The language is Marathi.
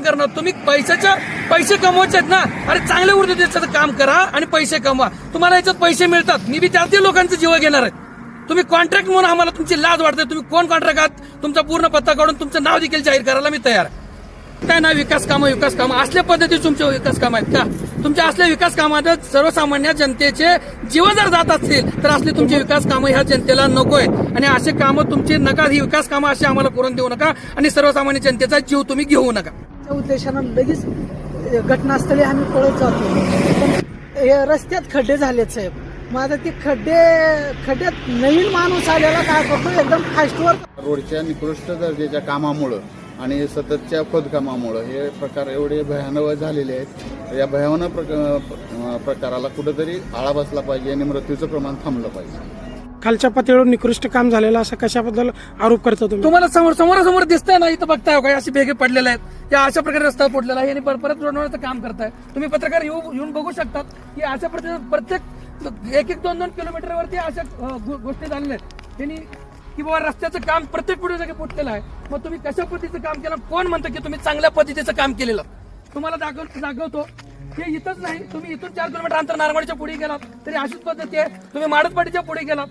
काम करणार. तुम्ही पैशाच्या पैसे कमवायचे आहेत ना. अरे चांगल्या ऊर्जेचं काम करा आणि पैसे कमवा. तुम्हाला याच्यात पैसे मिळतात. मी बी त्यातील लोकांचे जीव घेणार आहे. तुम्ही कॉन्ट्रॅक्ट म्हणून आम्हाला तुमची लाज वाटते. तुम्ही कोण कॉन्ट्रॅक्ट आहात? तुमचा पूर्ण पत्ता काढून तुमचं नाव देखील जाहीर करायला मी तयार आहे. काय ना विकास कामं विकास कामं. असल्या पद्धतीचे तुमचे विकास कामं आहेत का? तुमच्या असल्या विकास कामात सर्वसामान्य जनतेचे जीव जर जात असतील तर असली तुमची विकास कामं ह्या जनतेला नको आहेत आणि असे कामं तुमची नका. ही विकास कामं अशी आम्हाला करून देऊ नका. आणि सर्वसामान्य जनतेचा जीव तुम्ही घेऊ नका. त्या उद्देशानं लगेच घटनास्थळी आम्ही पळत जातो. पण हे रस्त्यात खड्डे झालेच साहेब. मग आता ते खड्डे खड्ड्यात नवीन माणूस आलेला काय करतो एकदम फास्टवर रोडच्या निकृष्ट दर्जाच्या कामामुळं आणि सततच्या खोदकामामुळं हे प्रकार एवढे भयानक झालेले आहेत. या भयावह प्रक- प्रकाराला कुठंतरी आळा बसला पाहिजे आणि मृत्यूचं प्रमाण थांबलं पाहिजे. खालच्या पातळीवर निकृष्ट काम झालेलं असं कशाबद्दल आरोप करता तुम्ही? तुम्हाला समोर समोरासमोर दिसतंय ना इथं बघताय हो काय असे भेगे पडलेले आहेत. या अशा प्रकारे रस्ता फुटलेला आहे. आणि पर- परत रोडवरचं काम करताय. तुम्ही पत्रकार येऊ येऊन बघू शकतात की अशा प्रकारे प्रत्येक एक एक दोन दोन किलोमीटरवरती अशा अ, गो- गोष्टी झालेल्या आहेत. त्यांनी की बाबा रस्त्याचं काम प्रत्येक पुढे जागी फुटलेलं आहे. मग तुम्ही कशा पद्धतीचं काम केलं? कोण म्हणतं की तुम्ही चांगल्या पद्धतीचं काम केलेलं? तुम्हाला दाखव दाखवतो. हे इथंच नाही. तुम्ही इथून चार किलोमीटर अंतर नारवाडीच्या पुढे गेलात. तरी अशीच पद्धती आहे. तुम्ही माडतपाटीच्या पुढे गेलात.